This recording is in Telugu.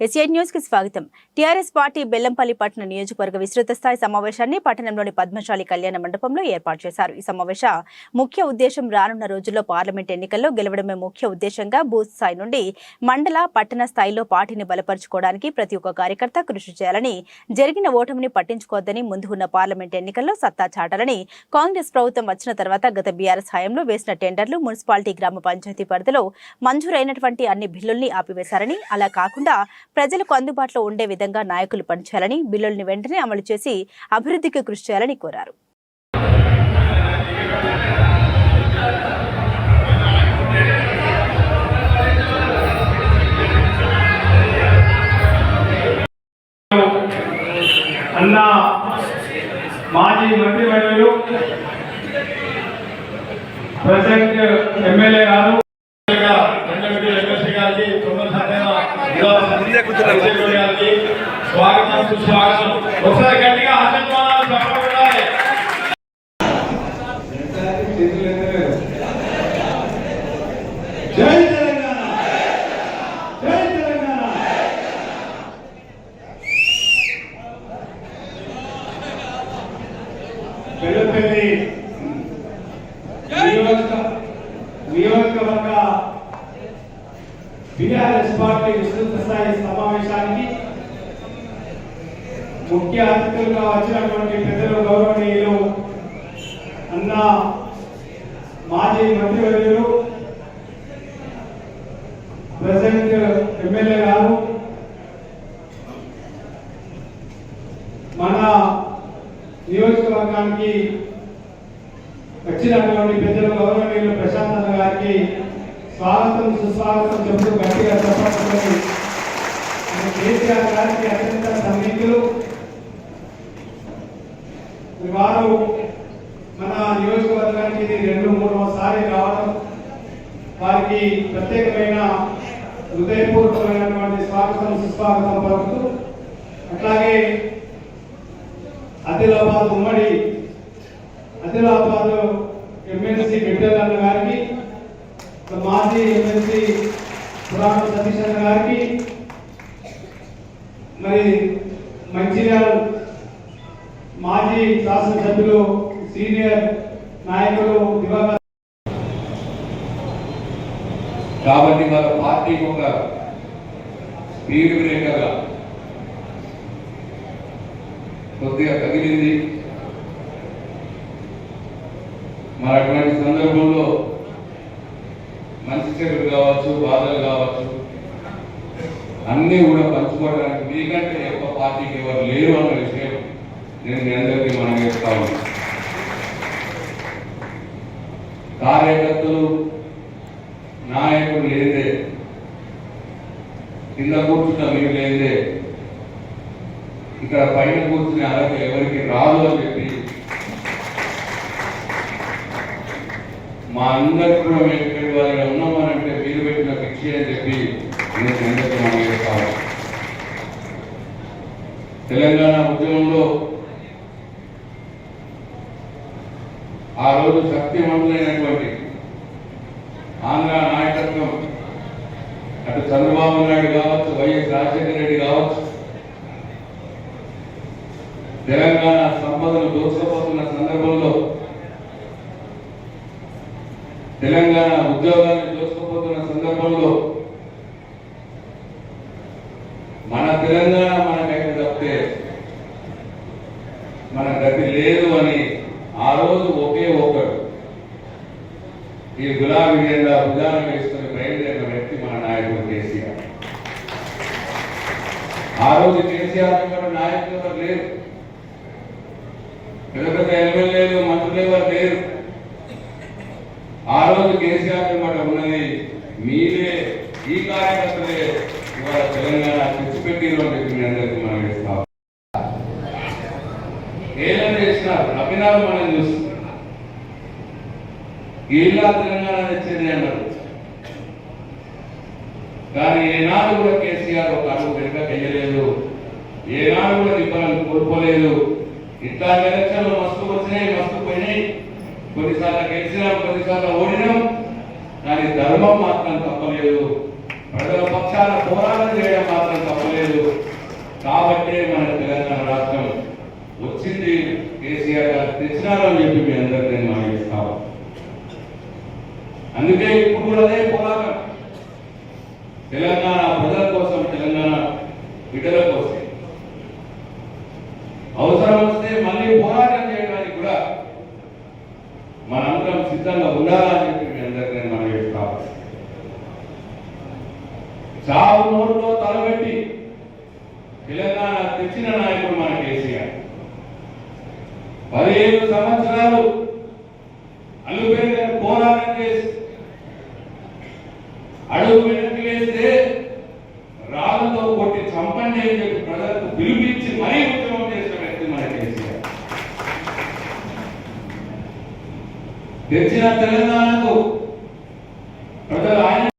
ఎస్ఐ న్యూస్కి స్వాగతం. టీఆర్ఎస్ పార్టీ బెల్లంపల్లి పట్టణ నియోజకవర్గ విస్తృత స్థాయి సమావేశాన్ని పట్టణంలోని పద్మశాలి కళ్యాణ మండపంలో ఏర్పాటు చేశారు. ఈ సమావేశ ముఖ్య ఉద్దేశం రానున్న రోజుల్లో పార్లమెంట్ ఎన్నికల్లో గెలవడమే ముఖ్య ఉద్దేశంగా బూత్ స్థాయి నుండి మండల పట్టణ స్థాయిలో పార్టీని బలపరుచుకోవడానికి ప్రతి ఒక్క కార్యకర్త కృషి చేయాలని జరిగిన ఓటమిని పట్టించుకోవద్దని ముందు ఉన్న పార్లమెంట్ ఎన్నికల్లో సత్తా చాటాలని కాంగ్రెస్ ప్రభుత్వం వచ్చిన తర్వాత గత బీఆర్ఎస్ హయాంలో వేసిన టెండర్లు మున్సిపాలిటీ గ్రామ పంచాయతీ పరిధిలో మంజూరైనటువంటి అన్ని బిల్లుల్ని ఆపివేశారని అలా కాకుండా ప్రజలకు అందుబాటులో ఉండే విధంగా నాయకులు పనిచేయాలని బిల్లుల్ని వెంటనే అమలు చేసి అభివృద్ధికి కృషి చేయాలని కోరారు. అన్న మాజీ మంత్రివర్యులు ప్రజెంట్ ఎమ్మెల్యే గారు ఎమ్మెల్యే ఎమ్మెల్సీ గారికి తొమ్మిది గారికి స్వాగతం సుస్వాగతం ఒకసారి గట్టిగా ఆశీర్వాదాలు చెప్పబడాలి జై తెలంగాణ జై తెలంగాణ పెద్దపల్లి నియోజక నియోజకవర్గ బీఆర్ఎస్ పార్టీ విస్తృత స్థాయి సమావేశానికి ముఖ్య అతిథులుగా వచ్చినటువంటి పెద్దలు గౌరవనీయులు అన్న మాజీ మంత్రివర్యులు ప్రజెంట్ ఎమ్మెల్యే గారు మన నియోజకవర్గానికి వచ్చినటువంటి పెద్దలు గౌరవనీయులు ప్రశాంత్ గారికి స్వాగతం సుస్వాగతం చెబుతూ గట్టిగా చెప్పాలని కేసీఆర్ గారికి అత్యంత సన్నిహితులు. వారు మన నియోజకవర్గానికి ఇది రెండు మూడవసారి రావడం వారికి ప్రత్యేకమైన హృదయపూర్వకమైనటువంటి స్వాగతం సుస్వాగతం పలుకుతూ అట్లాగే ఆదిలాబాద్ ఉమ్మడి ఆదిలాబాద్ ఎమ్మెల్సీ బిడ్డలన్న గారికి మాజీ ఎమ్మెల్సీ పురాణ సతీష్ అన్న గారికి మరి మంచిర్యాల మాజీ శాసనసభ్యులు సీనియర్ నాయకులు దివంగత కాబట్టి వాళ్ళ పార్టీకి ఒక స్పీడ్ బ్రేకర్గా కొద్దిగా తగిలింది. మరి అటువంటి సందర్భంలో మంచి చెడులు కావచ్చు బాధలు కావచ్చు అన్నీ కూడా పంచుకోవడానికి మీకంటే ఎక్కువ పార్టీకి ఎవరు లేరు అన్న విషయం. నేను మీ అందరికీ మనం చెప్తా కార్యకర్తలు నాయకుడు లేదే కింద కూర్చున్న మీరు లేదే ఇక్కడ పైన కూర్చునే అర్హత ఎవరికి రాదు అని చెప్పి మా అందరికి కూడా మేము ఇక్కడ వాళ్ళగా ఉన్నామనంటే మీరు పెట్టిన పిచ్చి అని చెప్పి నేను అందరికీ మనం చెప్తాను తెలంగాణ ఉద్యమంలో ఆ రోజు శక్తివంతులైనటువంటి ఆంధ్ర నాయకత్వం అటు చంద్రబాబు నాయుడు కావచ్చు వైఎస్ రాజశేఖర రెడ్డి కావచ్చు తెలంగాణ సంపదను దోచుకోపోతున్న సందర్భంలో తెలంగాణ ఉద్యోగాన్ని దోచుకోపోతున్న సందర్భంలో మన తెలంగాణ మనకైతే తప్పితే మన గతి లేదు అని ఆ రోజు ఒకే ఈ గులాబీ జెండా భుజాన వేసుకుని బయలుదేరిన వ్యక్తి మన నాయకుడు కేసీఆర్. ఆ రోజు కేసీఆర్ వెంబడి నాయకులు లేరు. పెద్ద పెద్ద ఎమ్మెల్యేలు మంత్రులు ఎవరు లేరు. ఆ రోజు కేసీఆర్ వెంబడి ఉన్నది మీరే ఈ కార్యకర్తలే ఇవాళ తెలంగాణ తెచ్చిపెట్టిలో అని చెప్పి మీ అందరికీ మనం వేస్తాం ఏదైనా చేసినారు అభినవ్ మనం చూస్తున్నాం ఇలా తెలంగాణ వచ్చింది అన్నారు. కానీ ఏనాడు కూడా కేసీఆర్ ఒక అడుగు వెనుక వేయలేదు ఏనాడు కూడా నిబంధనలు కోల్పోలేదు. ఇట్లా ఎలక్షన్లు మస్తు వచ్చినాయి మస్తు పోయినాయి. కొన్నిసార్లు గెలిచినాం కొన్నిసార్లు ఓడినాం. కానీ ధర్మం మాత్రం తప్పలేదు. ప్రజల పక్షాన పోరాటం చేయడం మాత్రం తప్పలేదు. కాబట్టే మన తెలంగాణ రాష్ట్రం వచ్చింది. కేసీఆర్ గారు తెచ్చినారని చెప్పి మీ అందరికీ నేను మనం అందుకే ఇప్పుడు కూడా అదే పోరాటం. తెలంగాణ ప్రజల కోసం తెలంగాణ బిడ్డల కోసం. అవసరం వస్తే మళ్ళీ పోరాటం చేయడానికి కూడా మనందరం సిద్ధంగా ఉండాలని చెప్పి మీ అందరికీ నేను మనం చేస్తాను చావు నోట్లో తలబెట్టి తెలంగాణ తెచ్చిన నాయకుడు మన కేసీఆర్. పదిహేను సంవత్సరాలు అల్లుపేరు పోరాటం చేసి అడుగు వెనక్కి వేస్తే రాళ్ళతో కొట్టి చంపండి అని చెప్పి ప్రజలకు పిలిపించి మరీ ఉద్యమం చేసిన వ్యక్తి మన కేసీఆర్. తెచ్చిన తెలంగాణకు